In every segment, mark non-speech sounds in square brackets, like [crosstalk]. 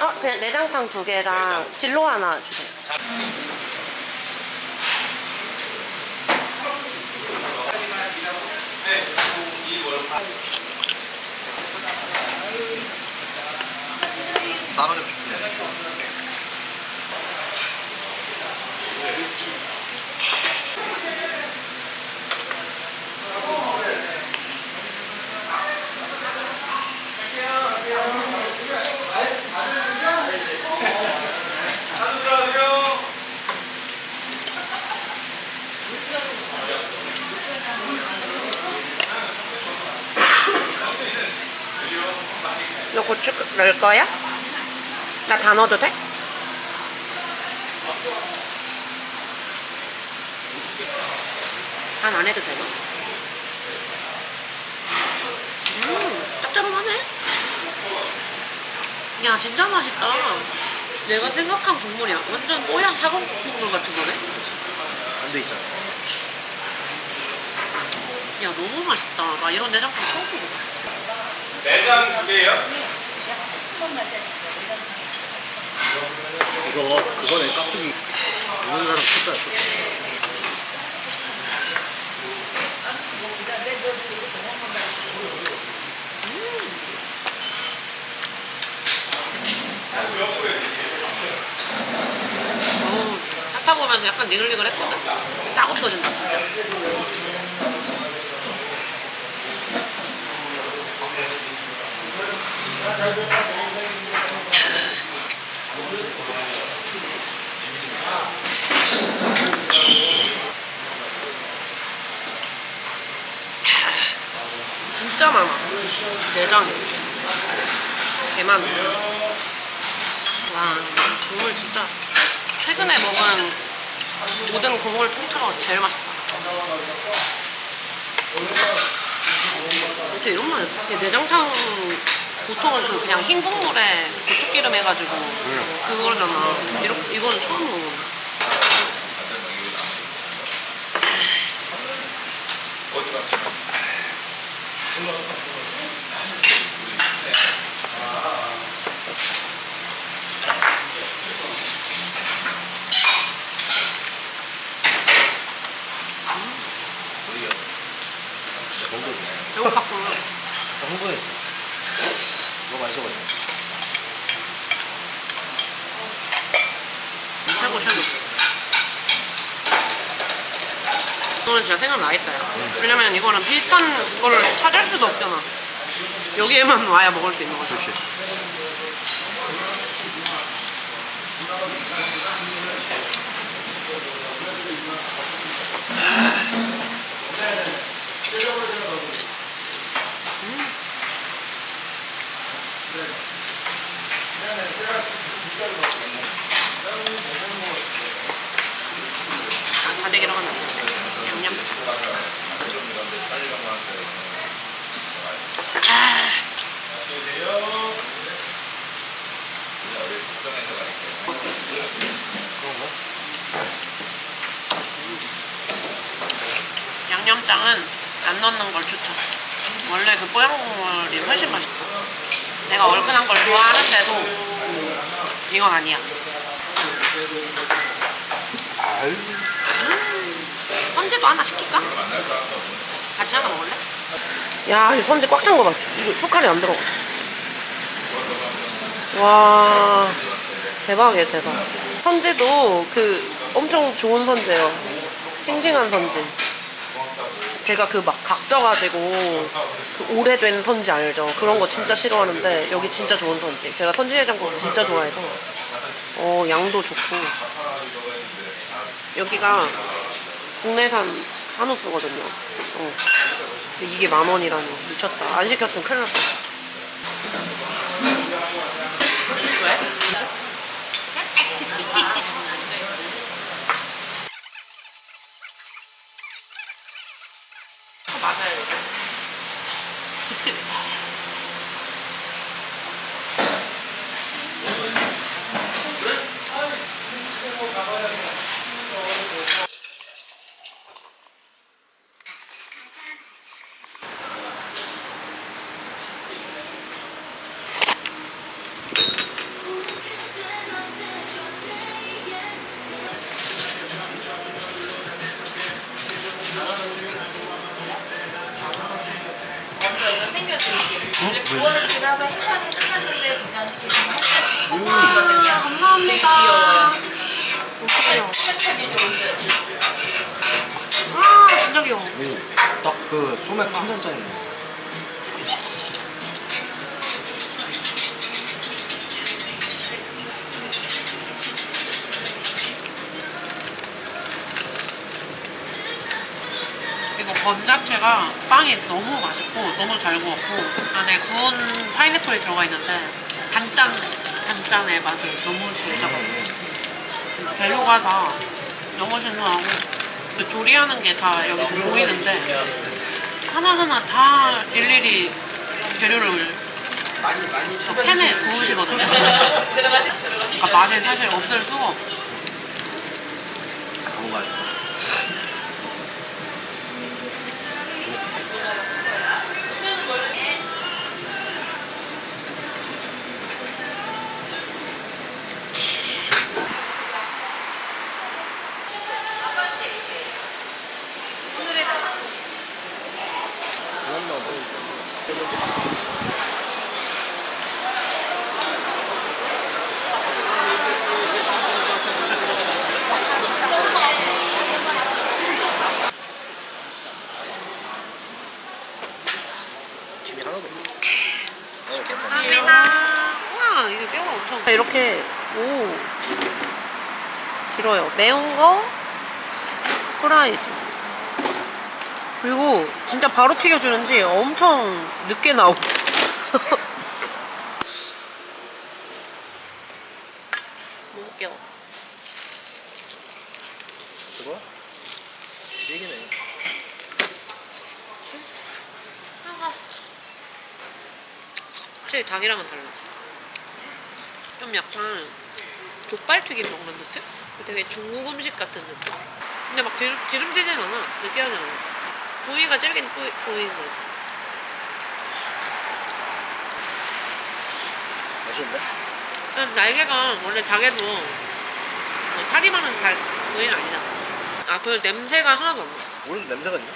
어, 그냥 내장탕 두 개랑 진로 하나 주세요. 싸가지 없이 그냥. 너 고추 넣을 거야? 나 다 넣어도 돼? 간 안 해도 되나? 음, 짭짤하네. 야, 진짜 맛있다. 내가 생각한 국물이야. 완전 뽀얀 사골 국물 같은 거네. 안돼 있잖아. 야, 너무 맛있다. 나 이런 내장탕 처음 먹어봐. 내장 두 개요? 이거 그거네 깍두기. 먹는 사람 쳤다. 어우, 타 보면서 약간 니글니글 했거든? 딱 없어진다, 진짜. 진짜 많아. 내장이. 개 많아. 와, 국물 진짜 최근에 먹은 모든 국물 통틀어 제일 맛있다. 어떻게 이런 말? 내장탕 보통은 그 그냥 흰 국물에 고추기름 해가지고 그거잖아. 이렇게 이거는 처음 먹어. 배고팠구나. 흥분했지. 이거 맛있어가지고. 최고 최고. 이거는 진짜 생각나겠다. 야. 왜냐면 이거는 비슷한 거를 찾을 수도 없잖아. 여기에만 와야 먹을 수 있는 거지. 그렇지. 아, 다대기로 하면 안 돼. 양념장. 아, 양념장은 안 넣는 걸 추천. 원래 그 뽀얀 국물이 훨씬 맛있다. 내가 얼큰한 걸 좋아하는데도 이건 아니야. 선지도 하나 시킬까? 같이 하나 먹을래? 야, 이 선지 꽉 찬 거 봐. 이거 숟갈이 안 들어가. 와, 대박이에요, 대박. 선지도 그 엄청 좋은 선지예요. 싱싱한 선지. 제가 그 막 각져 가지고 그 오래된 선지 알죠? 그런 거 진짜 싫어하는데 여기 진짜 좋은 선지. 제가 선지 해장국 진짜 좋아해서 어 양도 좋고 여기가 국내산 한우수거든요. 어. 이게 만 원이라니 미쳤다. 안 시켰으면 큰일 났다. 이제 9월을 지나서 행사는 끝났는데 등장시키시는 아, 감사합니다. 딱그 소맥 한 잔짜리. 이거 건 자체가 빵이 너무 맛있고 너무 잘 구웠고 안에 구운 파인애플이 들어가 있는데 단짠 단짠의 맛을 너무 잘 잡아요. 재료가 다 너무 신선하고 그 조리하는 게 다 여기서 보이는데 하나하나 다 일일이 재료를 저 팬에 구우시거든요. 그러니까 맛이 사실 없을 수가 없어. 너 감사합니다. 와, 이게 뼈가 엄청. 이렇게, 오. 길어요. 매운 거, 프라이드. 그리고 진짜 바로 튀겨주는지 엄청 늦게 나오고. 먹을게요. [laughs] 그거? 얘기네. 확실히 닭이랑은 달라. 좀 약간 족발튀김 먹는 느낌? 되게 중국 음식 같은 느낌. 근데 막 기름, 기름지진 않아. 느끼하지 않아. 부위가 부위인 거 같아. 맛있는데? 날개가 원래 닭에도 뭐 살이 많은 닭 부위는 아니잖아. 아, 그 냄새가 하나도 안 나. 오늘도 냄새가 있네?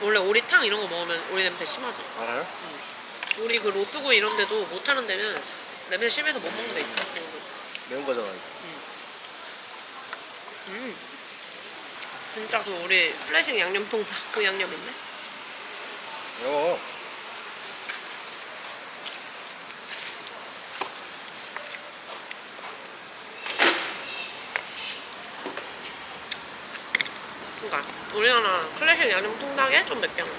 원래 오리탕 이런 거 먹으면 오리 냄새 심하지. 알아요? 우리 그 로뚜구 이런 데도 못 하는 데는 냄새 심해서 못 먹는 데 있어. 매운 거잖아. 음. 진짜 그 우리 플래식 양념통 그 양념인데? 이거 그러니까 우리나라 클래식 양념 통닭에 좀 맵게 하는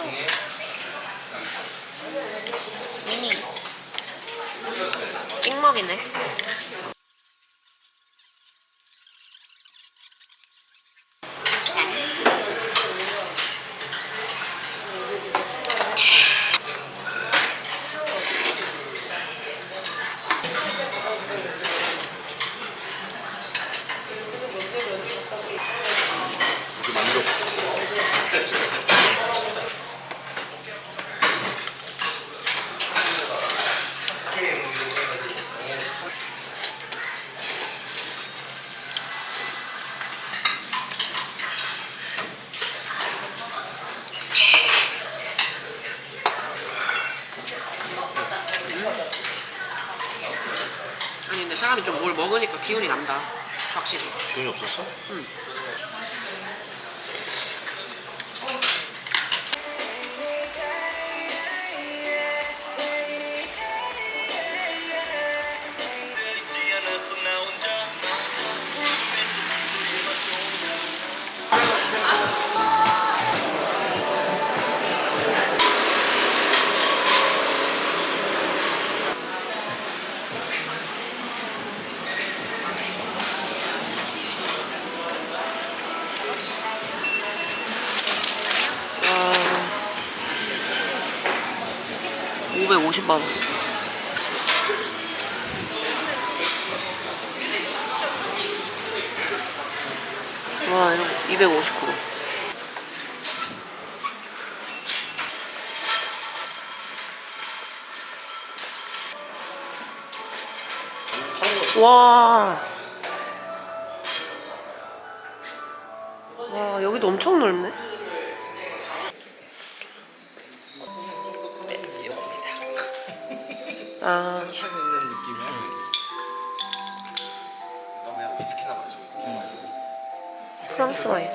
거. 미니 찍먹이네. 이렇게 사람이 좀 뭘 먹으니까 기운이 난다. 확실히. 기운이 없었어? 와. 259. 와. 와, 여기도 엄청 넓네. 네, 아, 향 있는 느낌이야. 너 그냥 위스키나 마셔 위스키 프랑스 와인.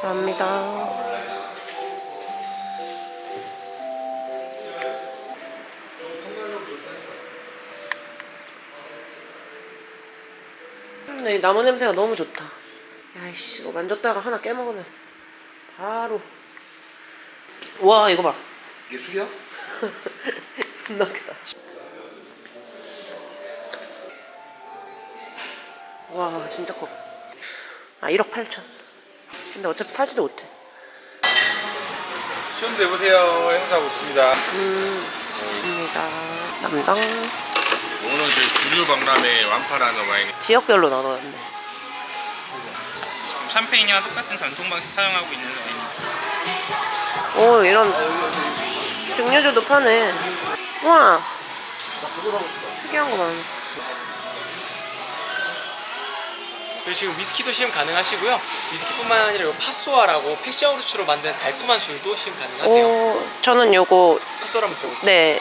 감사합니다. 음, 네, 나무 냄새가 너무 좋다. 야이씨, 이거 만졌다가 하나 깨먹으면 바로. 와, 이거 봐. 이게 술이야? 존나 크다. 와, 진짜 커. 아, 1억 8천. 근데 어차피 사지도 못해. 시험 내보세요 행사하고 있습니다 입니다. 담당. 오늘 저희 주류 박람회 완파라는 와인 지역별로 나눠놨네. 샴페인이랑 똑같은 전통 방식 사용하고 있는 와인입니다. 오, 이런 증류주도 파네. 와, 특이한 거 많네. 그리고 지금 위스키도 시음 가능하시고요. 위스키뿐만 아니라 요 파소아라고 패시아우르츠로 만든 달콤한 술도 시음 가능하세요. 오, 저는 요거, 파소아 한번 들어볼게요. 네.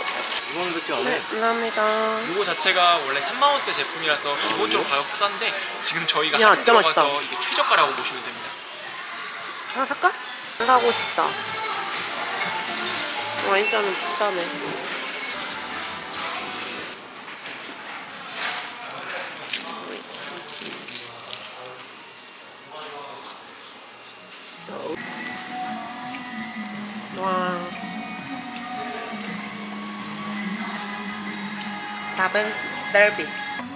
이거는 느낌 안 해. 감사합니다. 이거 자체가 원래 3만 원대 제품이라서 기본적으로 가격도 싼데 지금 저희가 야, 할인 진짜 들어가서 맛있다. 이게 최저가라고 보시면 됩니다. 하나 살까? 사고 싶다. 와인잔은 비싸네. 더블 서비스.